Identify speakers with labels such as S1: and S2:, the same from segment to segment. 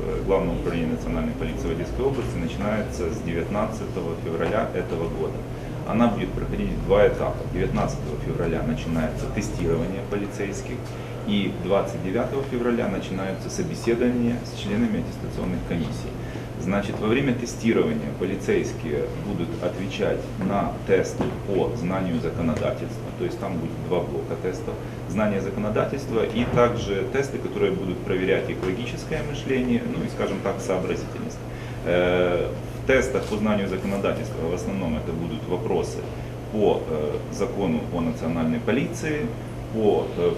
S1: э, Главного управления национальной полиции Одесской области начинается с 19 февраля этого года. Она будет проходить в два этапа. 19 февраля начинается тестирование полицейских, и 29 февраля начинаются собеседования с членами аттестационных комиссий. Значит, во время тестирования полицейские будут отвечать на тесты по знанию законодательства, то есть там будет два блока тестов, знание законодательства и также тесты, которые будут проверять их логическое мышление, ну и, скажем так, сообразительность. Э, В тестах по знанию законодательства в основном это будут вопросы по э, закону о национальной полиции, по э,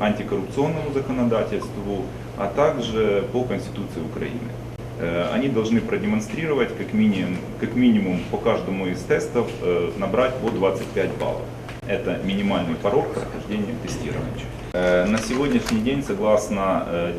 S1: антикоррупционному законодательству, а также по Конституции Украины. Э, Они должны продемонстрировать как минимум, как минимум по каждому из тестов э, набрать по 25 баллов. Это минимальный порог прохождения тестирования. Э, На сегодняшний день, согласно э,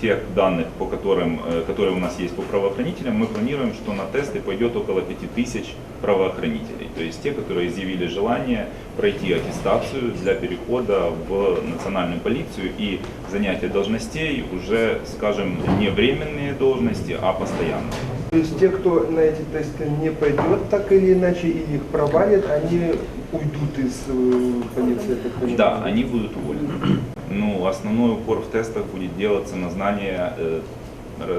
S1: тех данных, по которым, э, которые у нас есть по правоохранителям, мы планируем, что на тесты пойдет около 5000 правоохранителей. То есть те, которые изъявили желание пройти аттестацию для перехода в национальную полицию и занятия должностей уже, скажем, не временные должности, а постоянные.
S2: То есть те, кто на эти тесты не пойдет так или иначе и их провалит, они уйдут из э, полиции?
S1: Да, они будут уволены. Ну, основной упор в тестах будет делаться на знание э,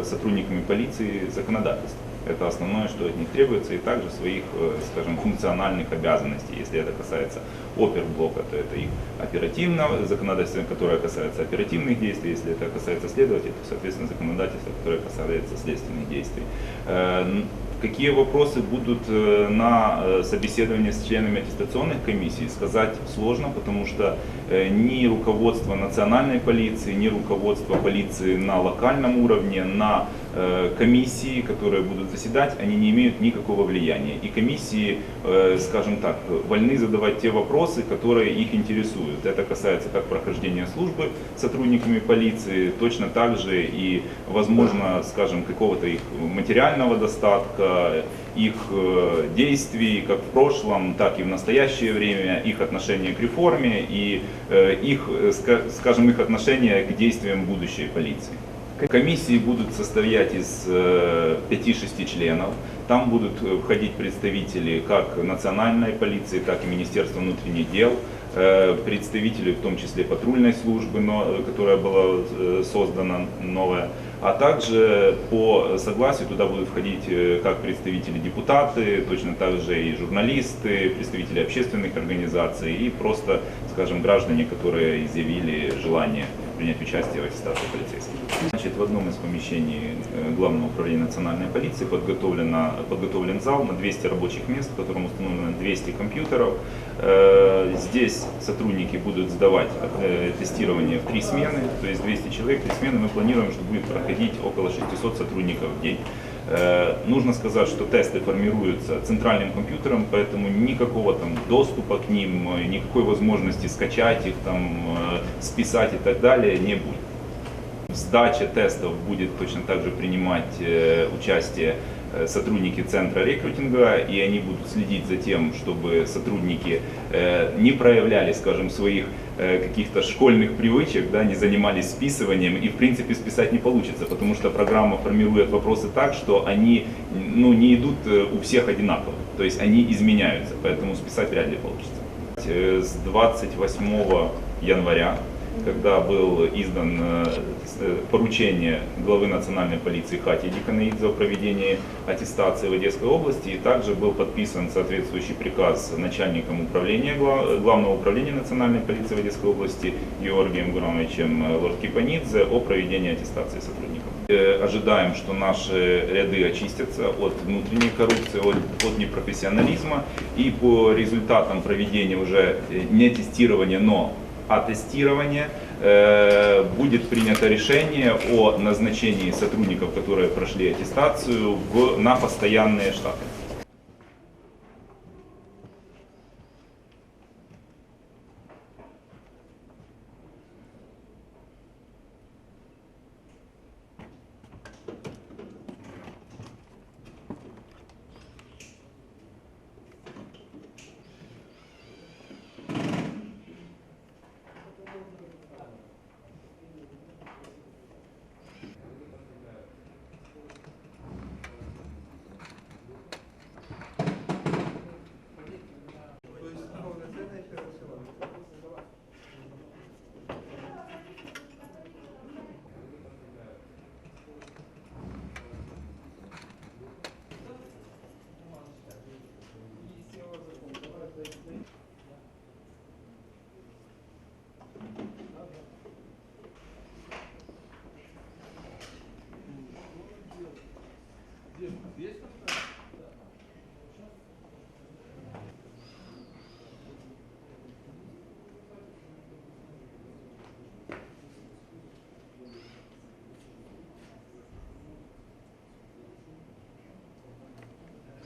S1: сотрудниками полиции законодательства. Это основное, что от них требуется, и также своих, э, скажем, функциональных обязанностей. Если это касается оперблока, то это их оперативного законодательства, которое касается оперативных действий. Если это касается следователей, то, соответственно, законодательство, которое касается следственных действий. Э, Какие вопросы будут э, на собеседовании с членами аттестационных комиссий, сказать сложно, потому что ни руководство национальной полиции, ни руководство полиции на локальном уровне, на комиссии, которые будут заседать, они не имеют никакого влияния. И комиссии, э, скажем так, вольны задавать те вопросы, которые их интересуют. Это касается как прохождения службы сотрудниками полиции, точно так же и, возможно, скажем, какого-то их материального достатка, их э, действий как в прошлом, так и в настоящее время, их отношение к реформе и э, их, э, ска- скажем, их отношение к действиям будущей полиции. Комиссии будут состоять из э, 5-6 членов. Там будут э, входить представители как национальной полиции, так и Министерства внутренних дел, э, представители в том числе патрульной службы, э, которая была э, создана новая, а также по согласию туда будут входить э, как представители депутаты, точно так же и журналисты, представители общественных организаций и просто, скажем, граждане, которые изъявили желание принять участие в аттестации полицейских. Значит, в одном из помещений э, Главного управления национальной полиции подготовлено, подготовлен зал на 200 рабочих мест, в котором установлено 200 компьютеров. Э, Здесь сотрудники будут сдавать э, тестирование в три смены, то есть 200 человек, три смены. Мы планируем, что будет проходить около 600 сотрудников в день. Э, Нужно сказать, что тесты формируются центральным компьютером, поэтому никакого там доступа к ним, э, никакой возможности скачать их, там, э, списать и так далее не будет. В сдаче тестов будет точно так же принимать участие сотрудники центра рекрутинга, и они будут следить за тем, чтобы сотрудники э, не проявляли, скажем, своих э, каких-то школьных привычек, да, не занимались списыванием, и в принципе списать не получится, потому что программа формирует вопросы так, что они ну, не идут э, у всех одинаково, то есть они изменяются, поэтому списать вряд ли получится. Э, С 28 января когда был издан э, э, поручение главы национальной полиции Хати Диканаидзе о проведении аттестации в Одесской области, и также был подписан соответствующий приказ начальником управления, гла- Главного управления национальной полиции в Одесской области Георгием Гурамовичем э, Лорд-Кипанидзе о проведении аттестации сотрудников. Ожидаем, что наши ряды очистятся от внутренней коррупции, от, от непрофессионализма, и по результатам проведения уже не тестирования, но а тестирования э, будет принято решение о назначении сотрудников, которые прошли аттестацию, в, на постоянные штаты.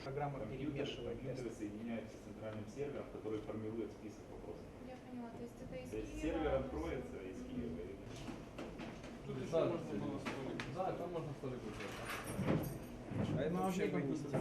S3: Программа перемешивает
S1: компьютеры соединяются с центральным сервером, который формирует список вопросов.
S4: Я поняла, то есть это из
S1: То есть сервер откроется из Киева.
S5: Тут еще можно было столик.
S6: Да, там можно столик выбрать.
S2: А это
S6: а
S2: вообще
S6: компьютер?